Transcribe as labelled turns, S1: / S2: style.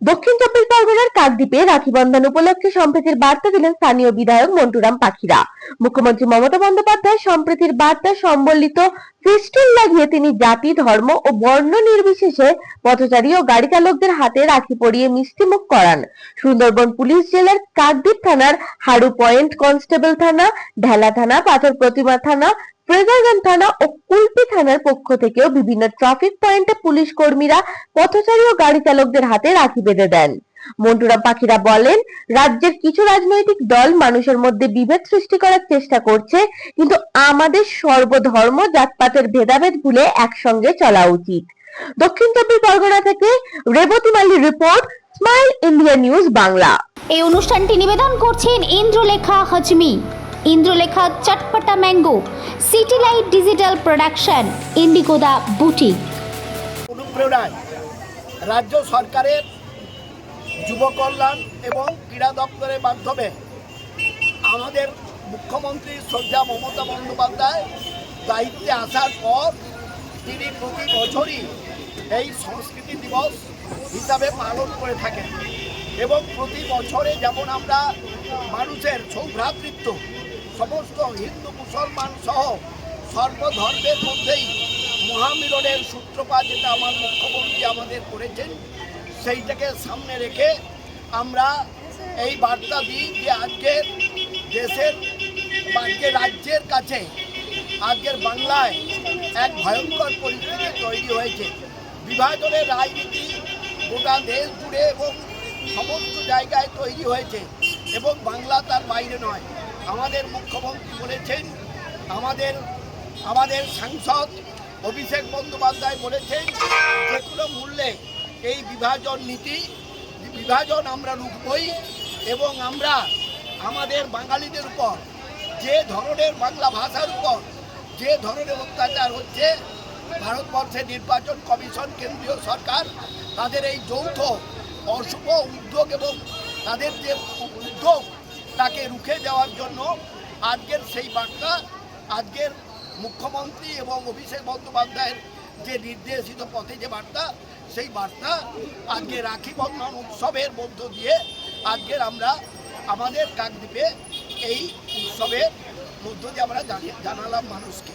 S1: দক্ষিণ চব্বিশ পরগনার কাকদ্বীপে রাখি বন্ধন উপলক্ষে সম্প্রীতির বার্তা দিলেন স্থানীয় বিধায়ক মন্টুরাম পাখিরা। মুখ্যমন্ত্রী মমতা বন্দ্যোপাধ্যায় সম্প্রীতির বার্তা সম্বলিত ফেস্টুন লাগিয়ে তিনি জাতি, ধর্ম ও বর্ণ নির্বিশেষে পথচারী ও গাড়ি চালকদের হাতে রাখি পরিয়ে মিষ্টিমুখ করান। সুন্দরবন পুলিশ জেলার কাকদ্বীপ থানার হাড়ু পয়েন্ট কনস্টেবল থানা, ঢেলা থানা, পাথর প্রতিমা থানা ফ্রেজারগঞ্জ থানা ও কুলপি থানার পক্ষ থেকেও বিভিন্ন ট্রাফিক পয়েন্টে পুলিশ কর্মীরা পথচারী ও গাড়ি চালকদের হাতে রাখি বেঁধে দেন। মন্টুরাম পাখিরা বলেন রাজ্যের কিছু রাজনৈতিক দল মানুষের মধ্যে বিভেদ সৃষ্টি করার চেষ্টা করছে কিন্তু আমাদের সর্বধর্ম জাতপাতের ভেদাভেদ ভুলে একসঙ্গে চলা উচিত। দক্ষিণ চব্বিশ পরগনা থেকে রেবতী মালির report Smile India News Bangla.
S2: এই অনুষ্ঠানটি নিবেদন করছেন Indralekha Hajmi. Indralekha Chatpata mango city light digital production ইন্ডিগোদা boutique.
S3: অনুপ্রেরণায় রাজ্য সরকারের যুব কল্যাণ এবং ক্রীড়া দপ্তরের মাধ্যমে আমাদের মুখ্যমন্ত্রী শ্রদ্ধা মমতা বন্দ্যোপাধ্যায় দায়িত্বে আসার পর তিনি প্রতি বছরই এই সংস্কৃতি দিবস হিসাবে পালন করে থাকেন। এবং প্রতি বছরে যেমন আমরা মানুষের সৌভ্রাতৃত্ব, সমস্ত হিন্দু, মুসলমান সহ সর্বধর্মের মধ্যেই মহামিলনের সূত্রপাত যেটা আমার মুখ্যমন্ত্রী আমাদের করেছেন সেইটাকে সামনে রেখে আমরা এই বার্তা দিই যে আজকের দেশের বা আজকের রাজ্যের কাছে, আজকের বাংলায় এক ভয়ঙ্কর পরিস্থিতি তৈরি হয়েছে। বিভাজনের রাজনীতি গোটা দেশ জুড়ে এবং সমস্ত জায়গায় তৈরি হয়েছে এবং বাংলা তার বাইরে নয়। আমাদের মুখ্যমন্ত্রী বলেছেন, আমাদের আমাদের সাংসদ অভিষেক বন্দ্যোপাধ্যায় বলেছেন, যে কোনো মূল্যে এই বিভাজন নীতি, বিভাজন আমরা রুখবই এবং আমরা আমাদের বাঙালিদের উপর, যে ধরনের বাংলা ভাষার উপর, যে ধরনের অত্যাচার হচ্ছে ভারতবর্ষের নির্বাচন কমিশন, কেন্দ্রীয় সরকার, তাদের এই যৌথ অশুভ উদ্যোগ এবং তাদের যে উদ্যোগ, তাকে রুখে দেওয়ার জন্য আজকের সেই বার্তা, আজকের মুখ্যমন্ত্রী এবং অভিষেক বন্দ্যোপাধ্যায়ের যে নির্দেশিত পথে যে বার্তা সেই বার্তা আজকে রাখি বন্ধন উৎসবের মধ্য দিয়ে আজকের আমরা আমাদের কাকদ্বীপে এই উৎসবের মধ্য দিয়ে আমরা জানালাম মানুষকে।